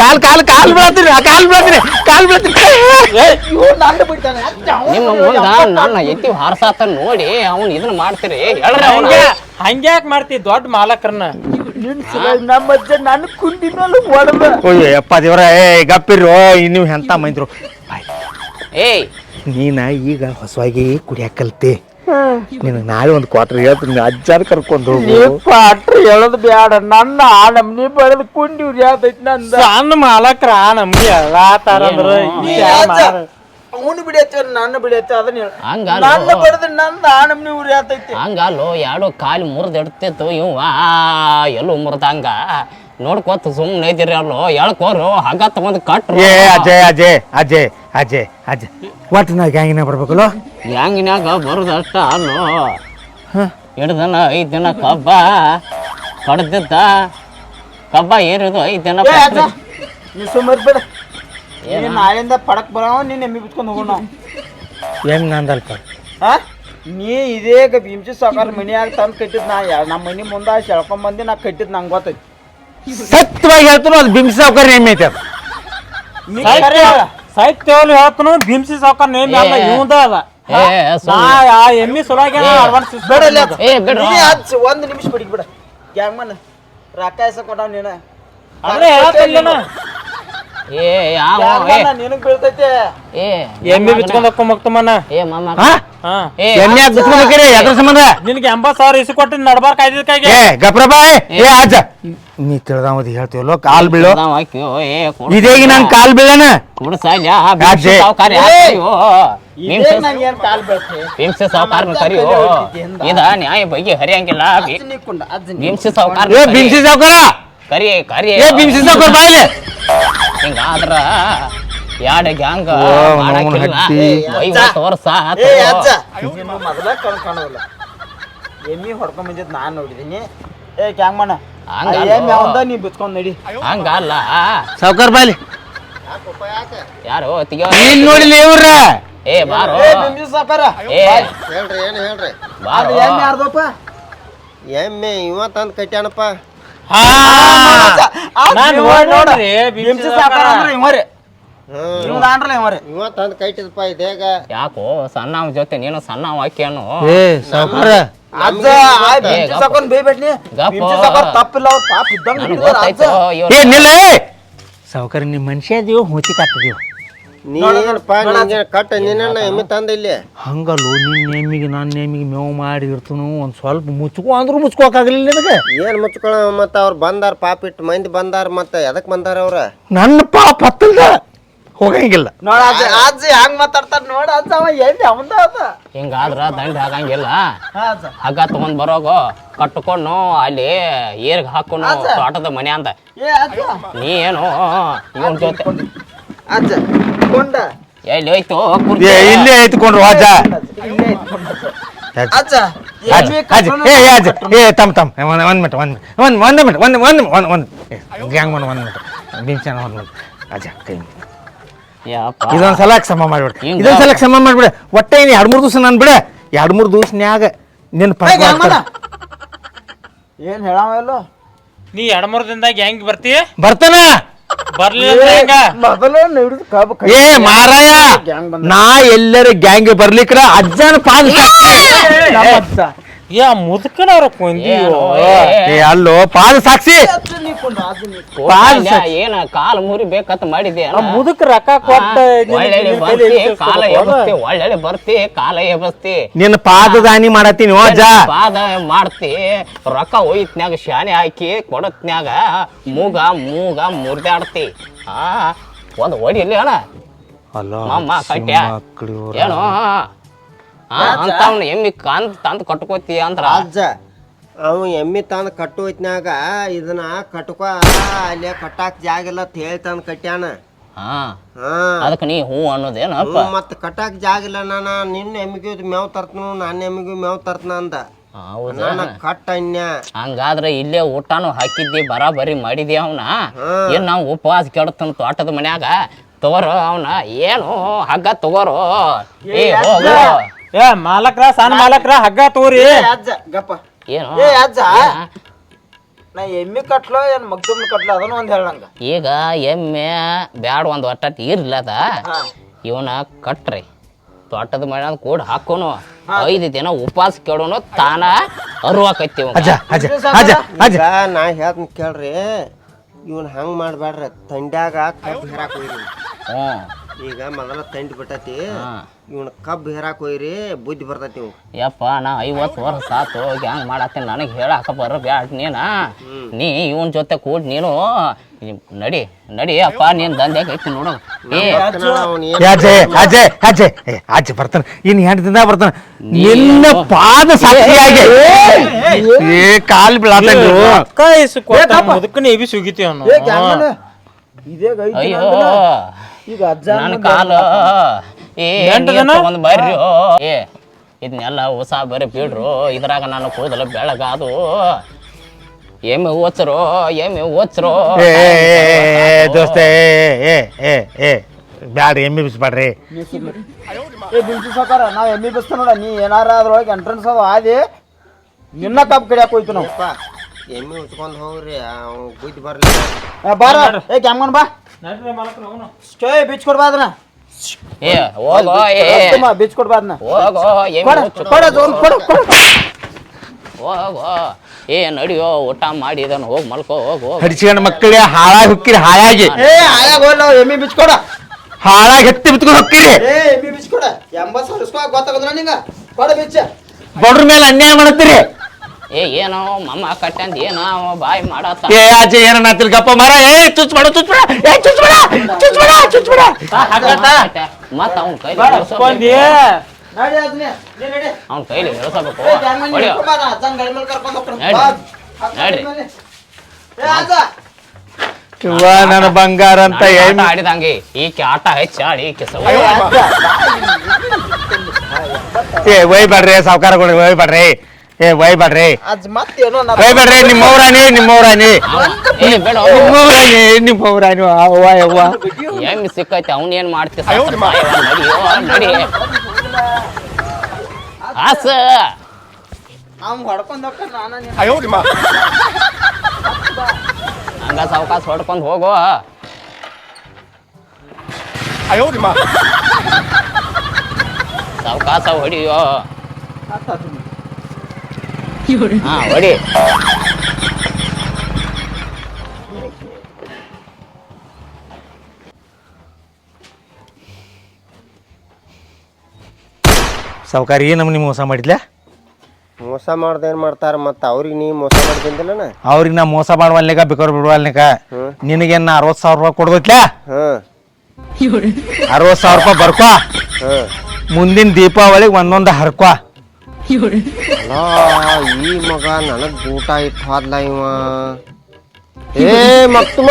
ಕಾಲ್ ಕಾಲ್ ಕಾಲ್ ಬೀಳತ್ತೀನಿ ಕಾಲ್ ಬೀಳತ್ತೀನಿ ಕಾಲ್ ಬೀಳತ್ತೀನಿ. ನಿಮ್ಮ ಮುಂದ ನನ್ನ ಎತ್ತಿ ಹಾರ್ಸಾತ ನೋಡಿ ಅವ್ನು ಇದನ್ನ ಮಾಡ್ತೀರಿ. ಹೇಳ್ರಿ ಅವ್ನ. ಹಂಗೆ ಹಂಗ್ಯಾಕ್ ಮಾಡ್ತಿ ದೊಡ್ಡ ಮಾಲಕರನ್ನ ನಮ್ಮ ಅಜ್ಜ ನನ್ನ ಮೇಲೆ ಹೊಡೆದ. ಓಯ್ ಯಪ್ಪ ದೇವ್ರ ಏ ಗಪ್ಪಿರು ನೀವು ಎಂತ ಮೈಂದ್ರು. ಏಯ್. ನೀನ ಈಗ ಹೊಸವಾಗಿ ಕುಡಿಯಾಕ ಕಲ್ತಿ ನಿನಗೆ ನಾಳೆ ಒಂದು ಕ್ವಾರ್ಟರ್ ಹೇಳ್ತೀನಿ ಅಜ್ಜಾರು ಕರ್ಕೊಂಡು ನೀ ಹೋಗು ಪಾಟ್ರಿ ಹೇಳೋದು ಬೇಡ ನನ್ನ ಆ ನಮ್ನಿ ಬಡದ್ ಕುಂಡಿ ಉರಿಯಾದೈತಿ ನಂದ. ಸಣ್ಣ ಮಾಲಕ್ರ ನಮ್ಗೆ ಹೇಳತ್ತಾರಂದ್ರ ಅವನು ಬಿಡೈತೆ ನನ್ನ ಬಿಡೈತೆ ಅದನ್ನ ಹೇಳ. ಹಂಗಲ್ಲ. ನನ್ನ ಬಡದ್ ನಂದ ಆ ನಮ್ನಿ ಉರಿಯಾತೈತಿ ಹಂಗಲ್ಲೋ ಯಾಡೋ ಕಾಲು ಮುರಿದು ಇಡ್ತಿತ್ತು ಇವ ಎಲ್ಲೂ ಮುರಿದಂಗ. ನೋಡ್ಕೋತ ಸುಮ್ಮನೆ ಐತಿರಿ ಅಲ್ಲೋ ಹೇಳ್ಕೋರು ಹಗ್ಗ ತಗೊಂಡ್ ಕಟ್ರು. ಏ ಅಜಯ್ ಅಜಯ್ ಅಜಯ್ ಅಜಯ್ ಅಜಯ್. ಒಟ್ಟು ನಾ ಗ್ಯಾಂಗಿನ ಬರ್ಬೇಕಲ್ಲ? ಗ್ಯಾಂಗಿನ್ಯಾಗ ಬರೋದಷ್ಟ ಅಲ್ಲೋ. ದಿನ ಐದು ದಿನ ಕಬ್ಬ ಕಡ್ದಿದ್ದ ಕಬ್ಬ ಏರಿದು ಐದು ದಿನ ನೀ ಸುಮ್ಮರ್ ಬಿಡ ನಾಳೆಯಿಂದ ಪಡಕ್ ಬರೋ ನೀನ್ ಎಮ್ಮಿ ಬಿಟ್ಕೊಂಡು ಹೋಗೋಣ. ಹೆಂಗ್ ನಂದಲ್ಪ ಹಾ? ನೀ ಇದೇಗ ಭೀಮ್ಸಿ ಸಾಕಾರ ಮನ್ಯಾಗ ತಂದು ಕಟ್ಟಿದ್ ನಾ ಯಾ- ನಮ್ಮ ಮನಿ ಮುಂದೆ ಸೆಳ್ಕೊಂಡ್ ಬಂದಿ ನಾ ಕಟ್ಟಿದ್ ನಂಗೆ ಗೊತ್ತೈತಿ. ಸತ್ಯವಾಗಿ ಹೇಳ್ತಾನು ಅದು ಬಿಂಬಿಸಿ ಸಾವುಕಾರ ನೇಮ್ ಐತೆ ಅದು. ಸಾಹಿತ್ಯವನ್ನು ಹೇಳ್ತಾನು ಭೀಮ್ಸಿ ಸಾವ್ಕಾರ ನೇಮ್ ಅಲ್ಲ ಏ. ಇವಂದ ಅದ. ಏ ನಾ. ಆ ಎಮ್ಮಿ ಸುಲಾಗಿ ಅಡ್ವಾನ್ಸ್. ಏ ಒಂದ್ ನಿಮಿಷ ಬಿಡಿ ಬಿಡ. ಗ್ಯಾಂಗ್ಮನ್ ರೊಕ್ಕ ಎಸ ನೀನ. ಅಂದ್ರೆ ಹೇಳ್ತಿಲ್ಲ ಏ ಯಾವ ಗ್ಯಾಂಗ್ ಏ. ಮನ್ ನಿನಗ್ ಬೀಳ್ತೈತೆ. ಏ ಎಮ್ಮಿ ಬಿಚ್ಕೊಂಡ್ ಹೋಗ್ಕೊ ಮಕ್ತಮ್ಮನ ಏ ಮಾಮ. ಹಾ? ಹಾ. ಏ ಎಣ್ಣೆ ಬಿಟ್ಕೊಬೇಕ್ರಿ ಅದ್ರ ಸಂಬಂಧ? ನಿನ್ಗೆ ಎಂಬತ್ ಸಾವಿರ ಇಸಿ ಕೊಟ್ಟು ನಡಬಾರ್ ಏ ಗಪ್ರಬಾಯ್ ಏ ಅಜ್ಜ ನೀ ತಿಳಿದಾವದು ಹೇಳ್ತೀವಲ್ಲೋ ಕಾಲ್ ಬೀಳು. ಇದೇಗಿ ನನ್ ಕಾಲ್ ಬೀಳನ? ಅಜ್ಜೆ. ಭೀಮ್ಸಿ ಸಾವ್ಕಾರ ಕರಿಯೋ ಇದ ನ್ಯಾಯ ಬಗ್ಗೆ ಹರಿಯಂಗಿಲ್ಲ. ಭೀಮ್ಸಿ ಸಾವ್ಕಾರ ಏ ಬಿಂಬಿಸಿ ಸಾವುಕಾರ! ಕರಿ ಕರಿ. ಏ ಬಿಂಬಿಸಿ ಸಾವುಕಾರ ಬಾಯ್ಲೆ ಹಿಂಗಾದ್ರ ಯಾಡ ಗ್ಯಾಂಗ್ ಓ, ಅವ್ನವ್ನ ಹಟ್ಟಿ. ಐವತ್ತು ವರ್ಷ ಆತು. ಮೊದಲ ಕಣ್ ಕಾಣೋದಿಲ್ಲ ಎಮ್ಮಿ ಹೊಡ್ಕೊಂಡ್ ಬಂದಿದ್ ನಾನ್ ನೋಡಿದೀನಿ. ಏ ನೀ ಬಿಚ್ಕೊಂಡ್ ನಡಿ ಹಂಗಲ್ಲ ಸಾವುಕಾರ ಬಾಲಿ ಯಾರು ತೆಗಿಯೋ ನೀನ್ ನೋಡಿಲ್ಲ ಇವ್ರ ಏ ಬಾರೋ ಸಾಕಾರ ಏ ಹೇಳ್ರಿ ಏನು ಹೇಳ್ರಿ ಬಾರೋ ಎಮ್ಮಿ ಯಾರ್ದಪ್ಪ ಎಮ್ಮೆ ಇವ ತಂದ್ ಕಟ್ಯಾನಪ್ಪ ಹಾ ನಾನ್ ನೋಡ್ರಿ ಸಾಕಾರ ಅಂದ್ರೆ ಇವರೇ ಆಂಡ್ರಲ್ಲ ಇವರೇ ಇವ ತಂದು ಕಟ್ಟಿದಪ್ಪ ಇದೇಗ ಯಾಕೋ ಸಣ್ಣವ ಜೊತೆ ನೀನು ಸಣ್ಣ ಹಾಕ್ಯಾನು ಏ ಸಾವುಕಾರ. ಅಜ್ಜ ಆ ಬಿಂಬಿ ಸಾಕೊಂಡ್ ಬೇಯ್ಬೇಡ್ನಿ ಗಪ್ಪ. ಸಾಕಾರ ತಪ್ಪಿಲ್ಲ ಅವ್ರ ಪಾಪ ಇದ್ದಂಗ ಹಿಡಿದಾರ ಅಜ್ಜ. ಏ ನಿಲ್ಲ ಸಾವುಕಾರ ನಿಮ್ಮ ಮನುಷ್ಯ ಅದೀವ ನೀನಪ್ಪ ನಿಂಗೆ ಕಟ್ಟ ನಿನ್ನ ಎಮ್ಮೆ ತಂದ ಇಲ್ಲಿ ಹಂಗಲ್ಲೋ ನಿನ್ನ ನೇಮಿಗೆ ನನ್ನ ನೇಮಿಗೆ ಮೇವು ಮಾಡಿ ಇರ್ತನು ಒಂದು ಸ್ವಲ್ಪ ಮುಚ್ಕೋ ಅಂದ್ರು ಮುಚ್ಕೋಕಾಗಲಿಲ್ಲ ನಿನಗೆ? ಏನ್ ಮುಚ್ಕೊಳ ಮತ್ತ ಅವ್ರು ಬಂದಾರ ಪಾಪ ಇಟ್ಟು ಮಂದಿ ಬಂದಾರ ಮತ್ತ ಎದಕ್ ಬಂದಾರ ಅವ್ರ? ನನ್ನ ಪಾಪ ಹತ್ತಲ್ದ? ಹೋಗಂಗಿಲ್ಲ. ನೋಡ ಅಜ್ಜ. ಅಜ್ಜ ಹೆಂಗ್ ಮಾತಾಡ್ತಾರ ನೋಡ ಅಜ್ಜ ಅವ ಎಲ್ಲಿ ಅವಂದ ಅದ? ಹಿಂಗಾದ್ರ ದಂಡ ಆಗಂಗಿಲ್ಲ. ಹಾ ಅಜ್ಜ. ಹಗ್ಗ ತಗೊಂಡ್ ಬರೋಗೋ ಕಟ್ಕೊಂಡು ಅಲ್ಲಿ ಏರ್ಗ್ ಹಾಕೊಂಡು ತೋಟದ ಮನೆ ಅಂತ ಏ ಅಜ್ಜ. ನೀ ಏನು ಇವನ್ ಜೊತೆ. ಅಜ್ಜ ಕೊಂಡ. ಎಲ್ಲಿ ಹೋಯ್ತು? ಏ ಇಲ್ಲೇ ಐತ್ಕೊಂಡ್ರು ಅಜ್ಜ. ಇಲ್ಲೇ ಇಟ್ಕೊಂಡ ಅಜ್ಜ. ಅಜ್ಜ. ಏ ಒಂದ್ ಅಜ್ಜ. ಏ ತಮ್ ತಮ್. ಒಂದ್ ಒಂದ್ ಒಂದ್ ಒಂದ್ ಒಂದ್ ಒಂದ್ ಮಿನಿಟ್ ಒಂದ್ ಒಂದ್ ಒಂದ್ ಒಂದ್ ಗ್ಯಾಂಗ್ ಒಂದ್ ಒಂದು ಮಿನಿಟ್. ನಿಮಿಷ ಒಂದ್ ಮಿನಿಟ್. ಅಜ್ಜ ಕೈ. ಇದೊಂದು ಸಲ ಸಮ ಮಾಡ್ಬಿಡ. ಹಿಂಗ? ಇದೊಂದು ಸಲ ಸಮ ಮಾಡ್ಬಿಡ. ಒಟ್ಟೆ ಏನು ಎರಡು ಮೂರು ದಿವಸ ನಾನು ಬಿಡ. ಎರಡು ಮೂರು ದಿವಸನ್ಯಾಗ ನಿನ್ನ ನಿನ್. ಪಂಚ ಏನ್ ಹೇಳವ ಎಲ್ಲೋ? ನೀ ಎರಡ್ಮೂರ್ ದಿನದಾಗ ಹೆಂಗ್ ಬರ್ತಿ ಬರ್ತಾನ. ಬರ್ಲಿಲ್ಲ ಅಂದ್ರೆ ಹೆಂಗ? ಮೊದಲು ಹಿಡಿದು ಕಬ್ಬು ಕೈ- ಏ ಮಾರಾಯ ಬಂದ. ನಾ ಎಲ್ಲರೂ ಗ್ಯಾಂಗ್ ಬರ್ಲಿಕ್ರ ಅಜ್ಜನ ಪಾದ ನಮ್ಮ ಅಜ್ಜ. ಯಾ ಮುದುಕನವ್ರ ಕೊಂದಿಯೋ? ಏನು? ಏ ಅಲ್ಲೋ ಪಾದ ಸಾಕ್ಷಿ ಕೊಂಡ. ಕೋಲ್ಯ ಏನ ಕಾಲ ಮುರಿ ಬೇಕಂತ ಮಾಡಿದ್ದೆ ಮುದುಕ ರೊಕ್ಕ ಕೊಟ್ಟ ಒಳ್ಳೆ ಬರ್ತಿ ಕಾಲ ಎಬಸ್ತಿ ಒಳ್ಳೆ ಬರ್ತಿ ಕಾಲ ಎಬಸ್ತಿ ನಿನ್ನ ಪಾದ ದಾನಿ ಮಾಡತ್ತೀನಿ ಓ ಅಜ್ಜ ಪಾದ ಮಾಡ್ತಿ ರೊಕ್ಕ ಒಯ್ತ್ನ್ಯಾಗ ಶಾನೆ ಹಾಕಿ ಕೊಡತ್ನ್ಯಾಗ ಮೂಗ ಮೂಗ ಮುರಿದಾಡ್ತಿ. ಆ ಒಂದ್ ಹೊಡಿಲಿ ಅಣ್ಣ. ಅಲ್ಲ ಮಾಮ ಕಟ್ಯ. ಏನು ಅಂತವ್ನ ಎಮ್ಮಿ ಕಂದ್ ತಂದ್ ಕಟ್ಕೋತಿ ಅಂದ್ರ? ಅಜ್ಜ ಅವ ಎಮ್ಮಿ ತಂದು ಕಟ್ಟು ಹೊತ್ನ್ಯಾಗ ಇದನ್ನ ಕಟ್ಕೋ ಅಲ್ಲೇ ಕಟ್ಟಾಕ್ ಜಾಗ ಇಲ್ಲ ಅಂತ ಹೇಳಿ ತಂದು ಕಟ್ಯಾನ. ಹಾ. ಹಾ. ಅದಕ್ಕೆ ನೀ ಹೂ ಅನ್ನೋದೇನಪ್ಪ? ಮತ್ತೆ ಕಟ್ಟಾಕ್ ಜಾಗ ಇಲ್ಲ ನಾನು ನಿನ್ನ ಎಮ್ಮಿಗೂ ಮೇವ್ ತರ್ತನು ನನ್ನ ಎಮ್ಮಿಗೂ ಮೇವ್ ತರ್ತನ ಅಂದ. ಹೌದಾ? ನಾನು ಕಟ್ಟ ಅನ್ಯ. ಹಂಗಾದ್ರೆ ಇಲ್ಲೇ ಊಟನು ಹಾಕಿದ್ದಿ ಬರಾಬರಿ ಮಾಡಿದಿ ಅವನ? ಏನ್ ನಾವು ಉಪವಾಸ ಕೆಡತನ ತೋಟದ ಮನ್ಯಾಗ? ತಗೋರು ಅವನ? ಏನು ಹಗ್ಗ ತಗೋರು. ಏ ಹೋಗು. ಏ ಮಾಲಕ್ರ ಸಣ್ಣ ಮಾಲಕ್ರ ಹಗ್ಗ ತೋರಿ ಅಜ್ಜ ಗಪ್ಪ. ಏನು? ಏ ಅಜ್ಜ. ನಾ ಎಮ್ಮಿ ಕಟ್ಲೋ ಏನ್ ಮಗ್ತುಮ್ ಕಟ್ಲೋ ಅದನ್ನ ಒಂದ್ ಹೇಳಂಗ ಈಗ ಎಮ್ಮೆ ಬ್ಯಾಡ ಒಂದು ಒಟ್ಟಟ್ ಇರ್ಲದ ಇವನ ಕಟ್ರಿ. ತೋಟದ ಮನೆ ಕೂಡ ಹಾಕೋನು. ಐದು ದಿನ ಉಪವಾಸ ಕೇಳೋನು ತಾನ ಅರುವಾಕೈತಿ ನಾ ಹೇಳ್ತೀನಿ ಕೇಳ್ರಿ ಇವನ್ ಹಂಗ್ ಮಾಡ್ಬೇಡ್ರಿ ತಂಡ್ಯಾಗ ಕಬ್ಬು ಹೇರಾಕ್ ಈಗ ಮೊದಲ ತಂಡಿ ಬಿಟ್ಟತಿ. ಇವನ್ ಕಬ್ಬು ಹೇರಾಕ್ ಹೋಯ್ರಿ ಬುದ್ಧಿ ಬರ್ತೈತಿ ಇವ್ ಯಪ್ಪ ನಾ ಐವತ್ತು ವರ್ಷ ಸಾತು ಹ್ಯಾಂಗ ಮಾಡತ್ತೀನಿ? ನನಗೆ ಹೇಳಾಕ ಬರ ಬ್ಯಾಡ ನೀನ. ನೀ ಇವನ್ ಜೊತೆ ಕೂಡ ನೀನು ನಡಿ ನಡಿ ಅಪ್ಪ ನೀನ್ ದಂಧೆ ಐತಿ ನೋಡು. ಏ. ಅವ್ನ ಏ ಅಜ್ಜೆ ಅಜ್ಜೆ ಅಜ್ಜೆ ಏ ಅಜ್ಜೆ ಬರ್ತಾನೆ. ಇನ್ ಎಂಟು ದಿನ ಬರ್ತಾನೆ. ನಿನ್ನ ಪಾದ ಸಾಕ್ಷಿಯಾಗಿ ಏ ಕಾಲ್ ಬೀಳಾತಂದ್ರು ಕಾಯಿಸಿ ಕೊಟ್ಟ ಮುದುಕನ ಎಬಿ ಸುಗಿತಿ ಅವನು. ಏ ಇದೇ ಅಯ್ಯೋ. ಈಗ ಅಜ್ಜ ನನ್ನ ಕಾಲು? ಒಂದು ಬರ್ರಿ. ಏ ಇದನ್ನೆಲ್ಲ ಹೊಸ ಬರೀ ಬಿಡ್ರು. ಇದ್ರಾಗ ನಾನು ಕೂದಲು ಬೆಳಗಾದು. ಎಮ್ಮೆ ಓದ್ಸರು ಎಮ್ಮೆ ಓದ್ಸರು ಏ ಏ, ಏ, ಏ, ದೋಸ್ತ ಏ ಏ ಏ ಬ್ಯಾಡ ಎಮ್ಮಿ ಬಿಸ್ಬೇಡ್ರಿ. ಏ ಬಿಲ್ಸಿ ಸಾಕಾರ ನಾವ್ ಎಮ್ಮಿ ಬಿಸ್ತ ನೋಡ ನೀ ಏನಾರ ಅದ್ರೊಳಗೆ ಎಂಟ್ರೆನ್ಸ್ ಅದು ಆದಿ. ನಿನ್ನ ತಪ್ಪು ಕಡಿಯಾಕ ಹೋಯ್ತು ನಾವು. ಎಮ್ಮಿ ಉಚ್ಕೊಂಡ್ ಹೋಗ್ರಿ ಬುದ್ಧಿ ಬರ್ಲಿ. ಏ, ಬಾರ. ಏ ಕ್ಯಾಮ್ಗನ್ ಬಾ. ಸ್ಟೇ ಬಿಚ್ ಕೊಡ್ಬಾ ಅದನ್ನ ಏ ಹೋಗೋ ಏ ಬಿಚ್ ಹೋಗೋ ಏ ಕೊಡ. ಕೊಡ ಕೊಡ ಹೋಗೋ ಏ ನಡಿಯೋ ಊಟ ಮಾಡಿ ಇದನ್ನು ಹೋಗಿ ಮಲ್ಕೋ ಹೋಗು ಹೋಗು. ಹಡಿಸ್ಕೊಂಡ್ ಮಕ್ಕಳಿಗೆ ಹಾಳಾಗಿ ಹುಕ್ಕಿರಿ ಹಾಳಾಗಿ. ಏ ಹೋಗ್ಲ ಎಮ್ಮಿ ಬಿಚ್ಕೊಡ. ಹಾಳಾಗಿ ಹತ್ತಿ ಬಿತ್ಕೊಂಡು ಹೊಕ್ಕಿರಿ. ಏ ಎಮ್ಮಿ ಬಿಚ್ ಕೊಡು ಎಂಬತ್ ಸಾವಿರ ಗೊತ್ತಾಗದ್ರ ನಿಂಗ. ಕೊಡ ಬಿಚ್ಚ. ಬಡ್ರ ಮೇಲೆ ಅನ್ಯಾಯ ಮಾಡತ್ತೀರಿ. ಏ ಏನೋ ಮಮ್ಮ ಕಟ್ಟಂದ ಏನೋ ಅವ ಬಾಯಿ ಮಾಡತ್ತ. ಏ ಅಜ್ಜೆ ಏನ ತಿರ್ಗಪ್ಪ ಗಪ್ಪ ಮರ? ಏ ಚುಚ್ ಮಾಡು ಚುಚ್ ಏ ಚುಚ್ ಚುಚ್ ಚುಚ್ ಮತ್ತ ಅವ್ನ ಕೈಲಿ ಅವ್ನ ಕೈಲಿ ಇಳಿಸಬೇಕು ಏ ಕ್ಯಾಮ್ಗನ್ ಹೊಡಿಯೋ. ಹಿಡ್ಕೊಂಡ್ ಬಾ ನಾ ಅಜ್ಜನ್ ಗಾಡಿ ಮೇಲೆ ಕರ್ಕೊಂಡ್ ಹೋಗ್ತೀನಿ. ನಡಿ. ಬಾ. ಅಜ್ಜನ್ ನಡಿ. ಮೇಲೆ. ಏ ಅಜ್ಜ. ಇವ್ವ ನನ್ನ ಬಂಗಾರ ಅಂತ ಎಮ್ಮಿ ಆಡಿದಂಗೆ. ಈಕೆ ಆಟ ಹೆಚ್ಚಾಡಿ ಈಕೆ ಏ ಒಯ್ಬೇಡ್ರಿ ಸಾವ್ಕಾರಗಳು ಒಯ್ಬೇಡ್ರಿ ಏ ಒಯ್ಬೇಡ್ರಿ ಅಜ್ಜ ನಿಮ್ಮ ನಾ ನಿಮ್ಮ ನಿಮ್ಮವ್ರಾನಿ ನಿಮ್ಮವ್ರಾನಿ ಏ ನಿಮ್ಮ ನಿಮ್ಮವ್ರಾನಿ ಅವ್ವ ಅವ್ವ ಯವ್ವ. ಹೆಂಗ್ ಸಿಕ್ಕೈತಿ ಅವ್ನ ಏನ್ ಮಾಡ್ತಿ? ನಡಿಯೋ ನಡಿ ಆಸ ಅವ್ನ್ ಹೊಡ್ಕೊಂಡ್ ಹೋಗ್ತಾನ ನಾನ ನೀನು. ಹಂಗ ಸಾವಕಾಶ ಹೊಡ್ಕೊಂಡ್ ಹೋಗೋ. ಸಾವಕಾಶ ಹೊಡಿಯೋ. ಹಾ ಹೊಡಿ. ಸಾವುಕಾರ ಏನು ನಮ್ಗೆ ಮೋಸ ಮಾಡಿದ್ಲ? ಮೋಸ ಮಾಡ್ದ ಏನ್ ಮಾಡ್ತಾರ ಮತ್ತ ಅವ್ರಿಗೆ ನೀ ಮೋಸ ಮಾಡಿ ಬಂದಿಲ್ಲನ ಅವ್ರಿಗೆ ನಾ ಮೋಸ ಮಾಡುವಲ್ನಿಕ ಬೇಕಾದ್ರೆ ಬಿಡುವಲ್ನಿಕ ನಿನಗೇನ್ ನಾ ಅರವತ್ತು ಸಾವಿರ ರೂಪಾಯಿ ಕೊಡ್ಬೇಕ್ಲ? ಹ್ಮ್. ಅರವತ್ತು ಸಾವಿರ ರೂಪಾಯಿ ಬರ್ಕೋ. ಹ್ಮ್. ಮುಂದಿನ ದೀಪಾವಳಿಗೆ ಒಂದೊಂದು ಹರ್ಕೋ. ಅಲಾ ಈ ಮಗ ನನಗ್ ಊಟ ಹಾದ್ಲ ಇವ ಏ ಮಕ್ತುಮ